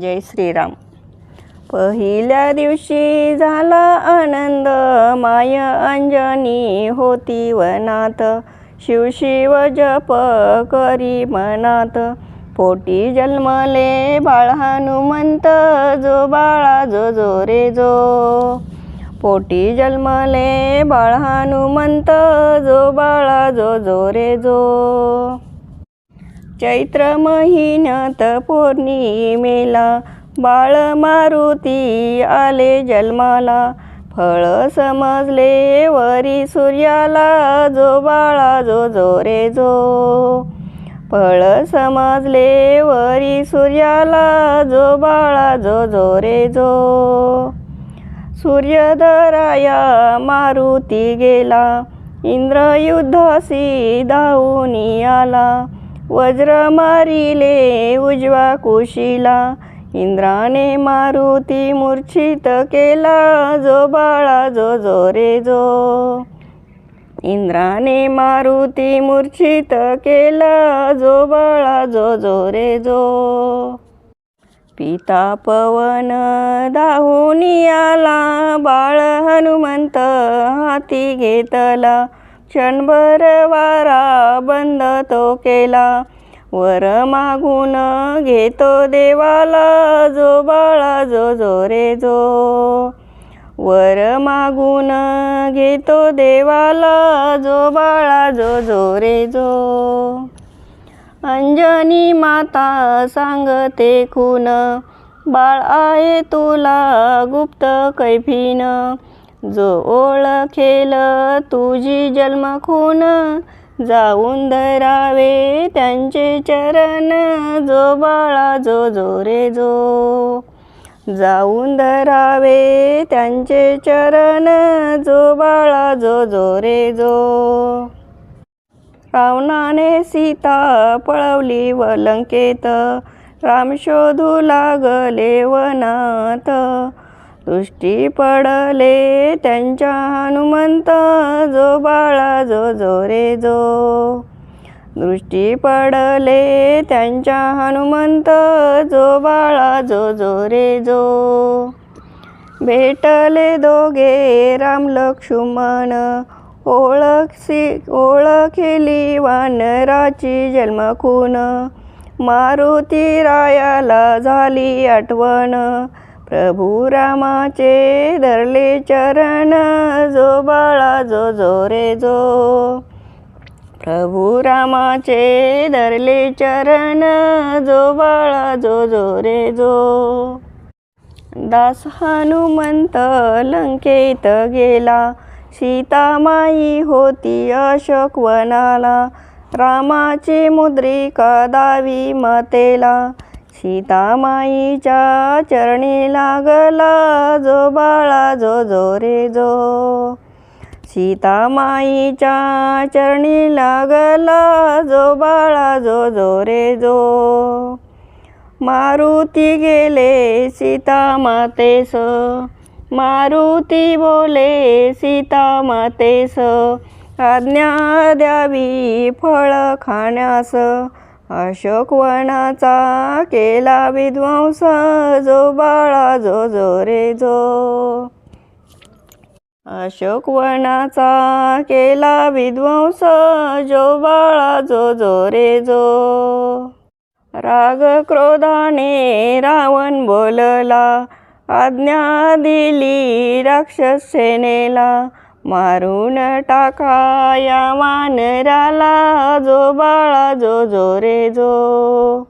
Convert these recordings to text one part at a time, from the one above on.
जय श्रीराम. पहिल्या दिवशी झाला आनंद माय अंजनी होती वनात. शिवशिव जप करी मनात. पोटी जन्मले बाळ हनुमंत जो बाळा जो जो रे जो. पोटी जन्मले बाळ हनुमंत जो बाळा जो जो रे जो. चैत्र महिन्यात पौर्णिमेला बाळ मारुती आले जन्माला. फळ समजले वरी सूर्याला जो बाळा जो जो रे जो. फळ समजले वरी सूर्याला जो बाळा जो जो रे जो. सूर्यधराया मारुती गेला. इंद्रयुद्धासी धावून आला. वज्र मारिले उजवा कुशीला इंद्राने मारुती मूर्छित केला जो बाळा जो जो रे जो. इंद्राने मारुती मूर्छित केला जो बाळा जो जो रे जो. पिता पवन दाहुनी आला बाळ हनुमंत हाती घेतला क्षणभर वारा बंद तो केला. वर मागून घेतो देवाला जो बाळा जो जो रे जो. वर मागून घेतो देवाला जो बाळा जो जो रे जो. अंजनी माता सांगते खून बाळ आहे तुला गुप्त कैफीन. जो ओळखेल तुझी जन्म खून जाऊन धरावे त्यांचे चरण जो बाळा जो जो रे जो. जाऊन धरावे त्यांचे चरण जो बाळा जो जो रे जो. रावणाने सीता पळवली व लंकेत राम शोधू लागले वनात. दृष्टी पडले त्यांच्या हनुमंत जो बाळा जो जो रे जो दृष्टी पडले त्यांच्या हनुमंत जो बाळा जो जो रे जो भेटले दोघे राम लक्ष्मण ओळखसी ओळखेली वानराची जन्मखून मारुती रायाला झाली आठवण. प्रभू रामाचे धरले चरण जो बाळा जो जो रे जो प्रभू रामाचे धरले चरण जो बाळा जो जो रे जो दास हनुमंत लंकेत गेला सीतामाई होती अशोक वनाला रामाची मुद्रिका दावी मतेला सीतामाईच्या चरणी लागला जो बाळा जो जो रे जो. सीतामाईच्या चरणी लागला जो बाळा जो जो रे जो. मारुती गेले सीता मातेस मारुती बोले सीता मातेस आज्ञा द्यावी फळ खाण्यास. अशोकवनाचा केला विध्वंस जो बाळा जो जो रे जो. अशोकवनाचा केला विध्वंस जो बाळा जो जो रे जो. राग क्रोधाने रावण बोलला आज्ञा दिली राक्षस सेनेला मारून टाका या वानराला जो बाळा जो जो रे जो.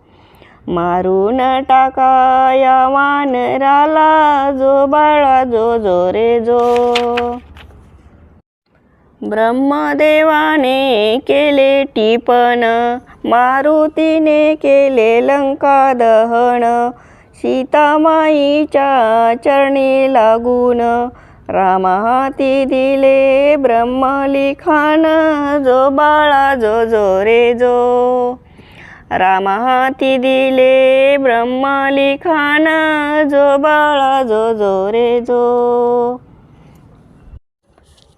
मारून टाका या वानराला जो बाळा जो जो रे जो. ब्रह्मदेवाने केले टिपण मारुतीने केले लंका दहन सीतामाईच्या चरणी लागून रामाती दिले ब्रह्मलिखान जो बाळा जो जो रे जो. रामाती दिले ब्रह्मलिखान जो बाळा जो जो रे जो.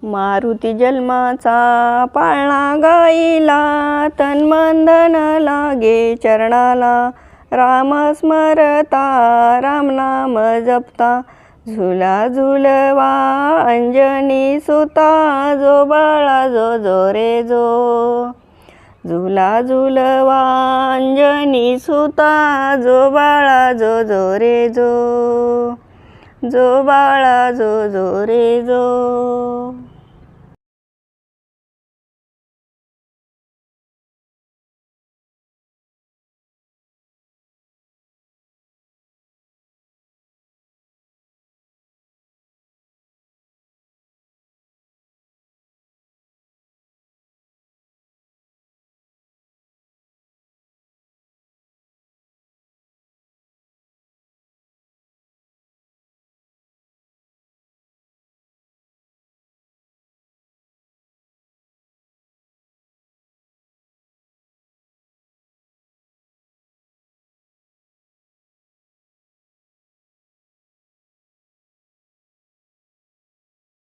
मारुती जन्माचा पाळणा गाईला तन्मंदन लागे चरणाला. राम स्मरता राम नाम जपता. झुला झुलवा अंजनी सुता जो बाळा जो जो रे जो. झुला झुलवा अंजनी सुता जो बाळा जो जो रे जो. जो बाळा जो जो रे जो.